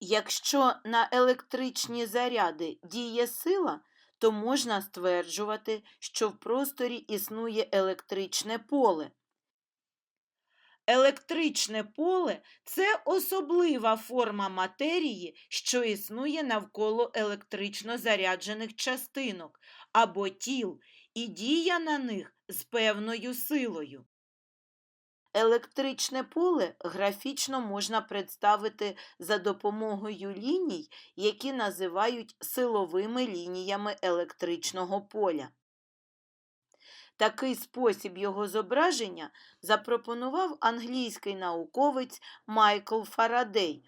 Якщо на електричні заряди діє сила, то можна стверджувати, що в просторі існує електричне поле. Електричне поле це особлива форма матерії, що існує навколо електрично заряджених частинок або тіл, і дія на них з певною силою. Електричне поле графічно можна представити за допомогою ліній, які називають силовими лініями електричного поля. Такий спосіб його зображення запропонував англійський науковець Майкл Фарадей.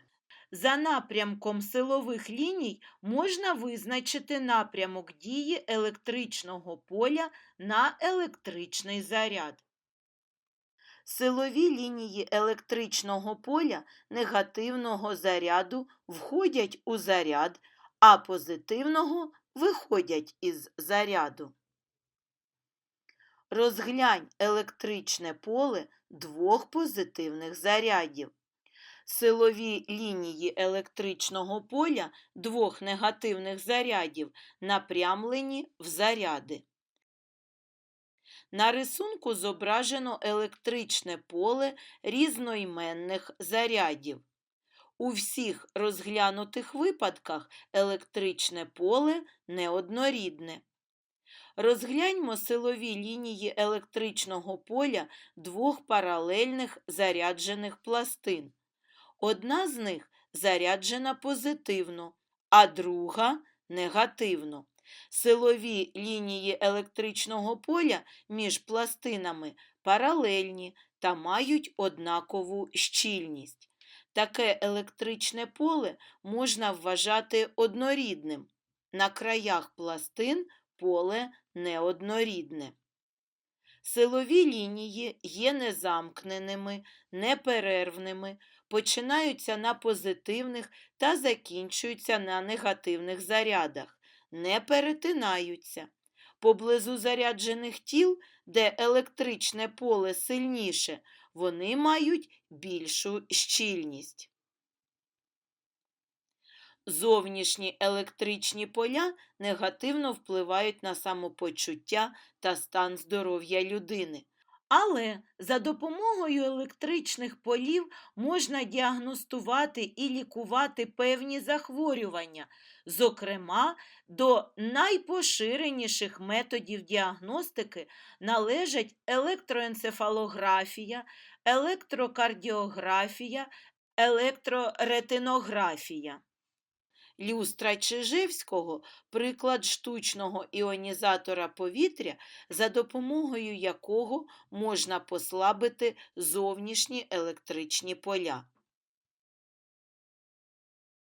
За напрямком силових ліній можна визначити напрямок дії електричного поля на електричний заряд. Силові лінії електричного поля негативного заряду входять у заряд, а позитивного виходять із заряду. Розглянь електричне поле двох позитивних зарядів. Силові лінії електричного поля двох негативних зарядів напрямлені в заряди. На рисунку зображено електричне поле різноіменних зарядів. У всіх розглянутих випадках електричне поле неоднорідне. Розгляньмо силові лінії електричного поля двох паралельних заряджених пластин. Одна з них заряджена позитивно, а друга негативно. Силові лінії електричного поля між пластинами паралельні та мають однакову щільність. Таке електричне поле можна вважати однорідним. На краях пластин поле неоднорідне. Силові лінії є незамкненими, неперервними, починаються на позитивних та закінчуються на негативних зарядах не перетинаються. Поблизу заряджених тіл, де електричне поле сильніше, вони мають більшу щільність. Зовнішні електричні поля негативно впливають на самопочуття та стан здоров'я людини. Але за допомогою електричних полів можна діагностувати і лікувати певні захворювання, зокрема, до найпоширеніших методів діагностики належать електроенцефалографія, електрокардіографія, електроретинографія. Люстра Чижевського приклад штучного іонізатора повітря, за допомогою якого можна послабити зовнішні електричні поля.